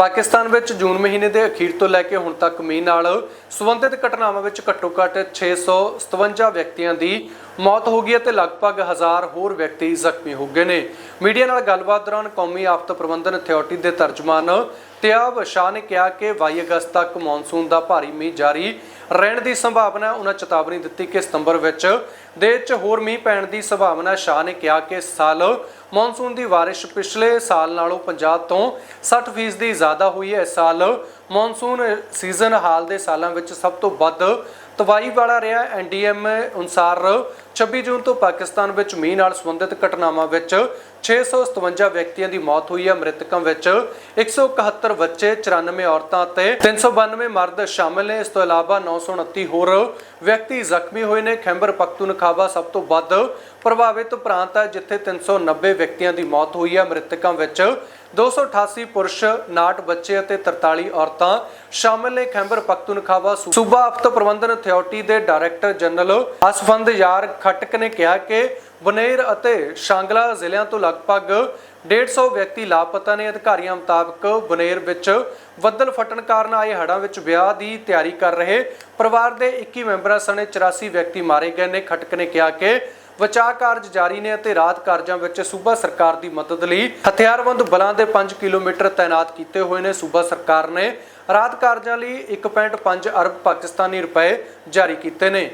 ਪਾਕਿਸਤਾਨ ਵਿੱਚ ਜੂਨ ਮਹੀਨੇ ਦੇ ਅਖੀਰ ਤੋਂ ਲੈ ਕੇ ਹੁਣ ਤੱਕ ਮੀਂਹ ਨਾਲ ਸੰਬੰਧਿਤ ਘਟਨਾਵਾਂ ਵਿੱਚ ਘੱਟੋ-ਘੱਟ 657 ਵਿਅਕਤੀਆਂ ਦੀ ਮੌਤ ਹੋ ਗਈ ਅਤੇ ਲਗਭਗ 1000 ਹੋਰ ਵਿਅਕਤੀ ਜ਼ਖਮੀ ਹੋ ਗਏ ਨੇ। ਮੀਡੀਆ ਨਾਲ ਗੱਲਬਾਤ ਦੌਰਾਨ ਕੌਮੀ ਆਫਤ ਪ੍ਰਬੰਧਨ ਅਥਾਰਟੀ ਦੇ ਤਰਜਮਾਨ ਤਿਆਬ ਸ਼ਾਹ ਨੇ ਕਿਹਾ ਕਿ 22 ਅਗਸਤ ਤੱਕ ਮੌਨਸੂਨ ਦਾ ਭਾਰੀ ਮੀਂਹ ਜਾਰੀ ਰਹਿਣ ਦੀ ਸੰਭਾਵਨਾ ਉਹਨਾਂ ਚੇਤਾਵਨੀ ਦਿੱਤੀ ਕਿ ਸਤੰਬਰ ਵਿੱਚ ਦੇਸ਼ 'ਚ ਹੋਰ ਮੀਂਹ ਪੈਣ ਦੀ ਸੰਭਾਵਨਾ ਸ਼ਾਹ ਨੇ ਕਿਹਾ ਕਿ ਇਸ ਸਾਲ ਮੌਨਸੂਨ ਦੀ ਬਾਰਿਸ਼ ਪਿਛਲੇ ਸਾਲ ਨਾਲੋਂ 50 ਤੋਂ 60% ਫੀਸਦੀ ਜ਼ਿਆਦਾ ਹੋਈ ਹੈ। ਇਸ ਸਾਲ ਮੌਨਸੂਨ ਸੀਜ਼ਨ ਹਾਲ ਦੇ ਸਾਲਾਂ ਵਿੱਚ ਸਭ ਤੋਂ ਵੱਧ ਤਬਾਹੀ ਵਾਲਾ ਰਿਹਾ ਐਨਡੀਐਮ ਅਨੁਸਾਰ 26 ਜੂਨ ਤੋਂ ਪਾਕਿਸਤਾਨ ਵਿੱਚ ਮੀਂਹ ਨਾਲ ਸੰਬੰਧਿਤ ਘਟਨਾਵਾਂ ਵਿੱਚ 657 ਵਿਅਕਤੀਆਂ ਦੀ ਮੌਤ ਹੋਈ ਹੈ। ਮ੍ਰਿਤਕਾਂ ਵਿੱਚ 171 ਬੱਚੇ 94 ਔਰਤਾਂ ਅਤੇ 392 ਮਰਦ ਸ਼ਾਮਲ ਨੇ। ਇਸ ਤੋਂ ਇਲਾਵਾ 929 ਹੋਰ ਵਿਅਕਤੀ ਜ਼ਖਮੀ ਹੋਏ ਨੇ। ਖੈਬਰ ਪਖਤੂਨਖਾਵਾ ਸਭ ਤੋਂ ਵੱਧ ਪ੍ਰਭਾਵਿਤ ਪ੍ਰਾਂਤ ਹੈ, ਜਿੱਥੇ 390 ਵਿਅਕਤੀਆਂ ਦੀ ਮੌਤ ਹੋਈ ਹੈ। ਮ੍ਰਿਤਕਾਂ ਵਿੱਚ 288 ਪੁਰਸ਼ 59 ਬੱਚੇ ਅਤੇ 43 ਔਰਤਾਂ ਸ਼ਾਮਲ ਨੇ। ਖੈਂਬਰ ਪਖਤੂਨਖਾਵਾ ਸੂਬਾ ਆਫਤ ਪ੍ਰਬੰਧਨ ਅਥਾਰਟੀ ਦੇ ਡਾਇਰੈਕਟਰ ਜਨਰਲ ਅਸਫੰਦ ਯਾਰ ਖਟਕ ਨੇ ਕਿਹਾ ਕਿ ਬਨੇਰ ਅਤੇ ਸ਼ਾਂਗਲਾ ਜ਼ਿਲ੍ਹਿਆਂ ਤੋਂ ਲਗਭਗ 150 ਵਿਅਕਤੀ ਲਾਪਤਾ ਨੇ। ਅਧਿਕਾਰੀਆਂ ਮੁਤਾਬਕ ਬਨੇਰ ਵਿੱਚ ਬੱਦਲ ਫਟਣ ਕਾਰਨ ਆਏ ਹੜ੍ਹਾਂ ਵਿੱਚ ਵਿਆਹ ਦੀ ਤਿਆਰੀ ਕਰ ਰਹੇ ਪਰਿਵਾਰ ਦੇ 21 ਮੈਂਬਰਾਂ ਸਣੇ 84 ਵਿਅਕਤੀ ਮਾਰੇ ਗਏ ਨੇ। ਖਟਕ ਨੇ ਕਿਹਾ ਕਿ ਬਚਾਅ ਕਾਰਜ ਜਾਰੀ ਨੇ ਅਤੇ ਰਾਤ ਕਾਰਜਾਂ ਵਿੱਚ ਸੂਬਾ ਸਰਕਾਰ ਦੀ ਮਦਦ ਲਈ ਹਥਿਆਰਬੰਦ ਬਲਾਂ ਦੇ 5 ਕਿਲੋਮੀਟਰ ਤਾਇਨਾਤ ਕੀਤੇ ਹੋਏ ਨੇ। ਸੂਬਾ ਸਰਕਾਰ ਨੇ ਰਾਤ ਕਾਰਜਾਂ ਲਈ 1.5 ਅਰਬ ਪਾਕਿਸਤਾਨੀ ਰੁਪਏ ਜਾਰੀ ਕੀਤੇ ਨੇ।